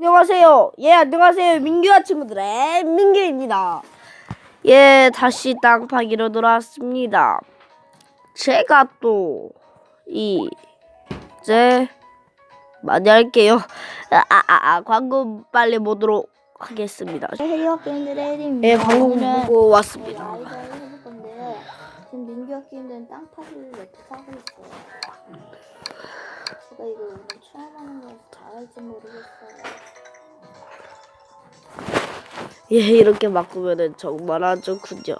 안녕하세요. 예, 안녕하세요. 민규와 친구들의 민규입니다. 예, 다시 땅 파기로 돌아왔습니다. 제가 또, 이, 이제, 많이 할게요. 아, 아, 아, 아, 광고 빨리 보도록 하겠습니다. 예, 광고 보고 왔습니다. 해볼. 지금 민규와 게임들은 땅 파기를 이렇게 하고 있어요. 제가 이거 오늘 잘할지 모르겠어요. 예, 이렇게 바꾸면은 정말 아주 군요.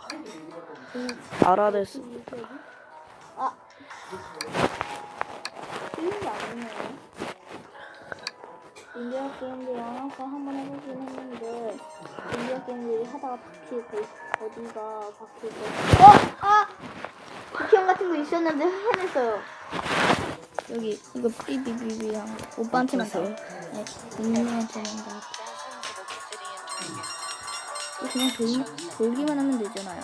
알아냈습니다. 아! 민규와 게임들 영화과 한번 해보긴 했는데 민규와 게임들이 하다가 바뀌고 어디가 바뀌고 어! 아! 국형 같은 거 있었는데 해냈어요. 여기 이거 한 거. 오빠한테만 줘. 네, 민규한테만 다. 그냥 돌, 돌기만 하면 되잖아요.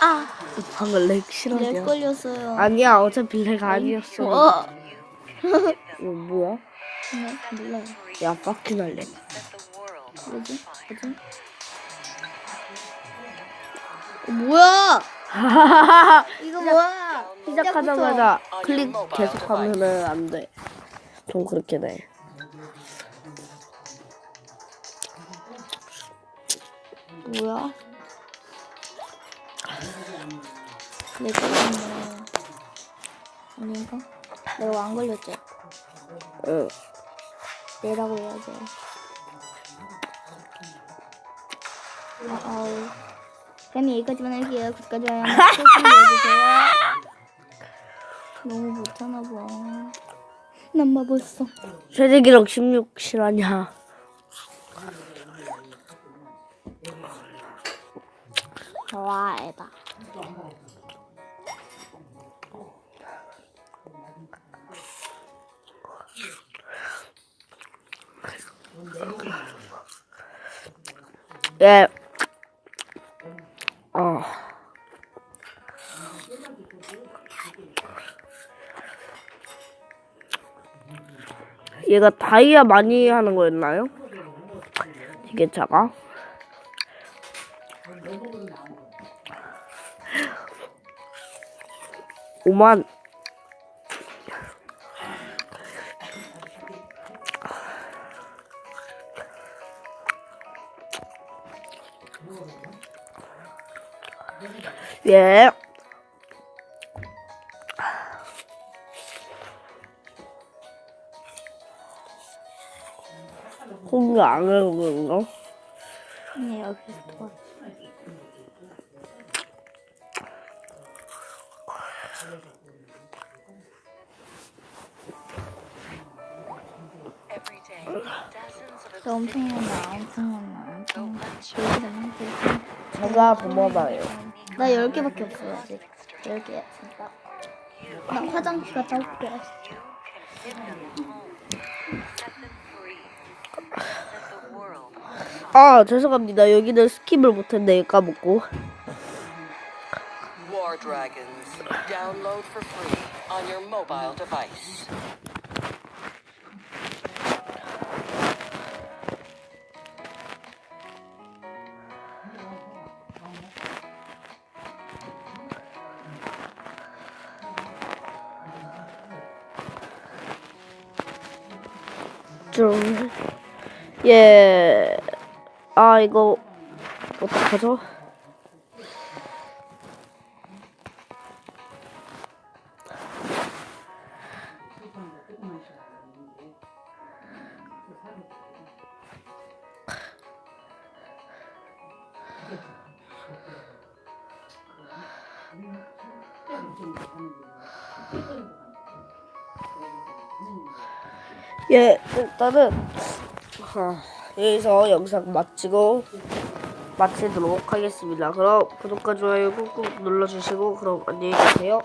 아! 방금 렉 렉 싫어요. 걸렸어요. 아니야, 어차피 렉 아니었어. 어! 이거 뭐야? 네, 몰라요. 야, 빡큐 날래. 뭐지? 뭐지? 어, 뭐야? 이거 뭐야? 시작하자마자 클릭 계속하면은 안 돼. 좀 그렇게 돼. 뭐야? 내 걸렸네. 아닌가? 내가 안 걸렸죠? 응. 내라고 해야죠. 아, 아우. 그럼 여기까지만 할게요. 끝까지 와요. 해주세요. 못하나 봐. 난 마법어. 최대 기록 16 실화냐? 좋아해다. 예. 어. 얘가 다이아 많이 하는 거였나요? 기계차가? 오만 예. 공부 안 하는 건가? 네, 여기서 도와. 저 엄청난다, 엄청난다, 엄청난다. 여기다 놔두고. 제가 부모봐요. 나 10개밖에 없어요, 아직. 10개, 진짜. 나 화장실 갔다 올게. 아 죄송합니다. 여기는 스킵을 못했네 까먹고. War Dragons. Download for free on your mobile device. 좀 예. 아 이거 어떡하죠? 예, 일단은 하, 여기서 영상 마치고 마치도록 하겠습니다. 그럼 구독과 좋아요 꾹꾹 눌러주시고 그럼 안녕히 계세요.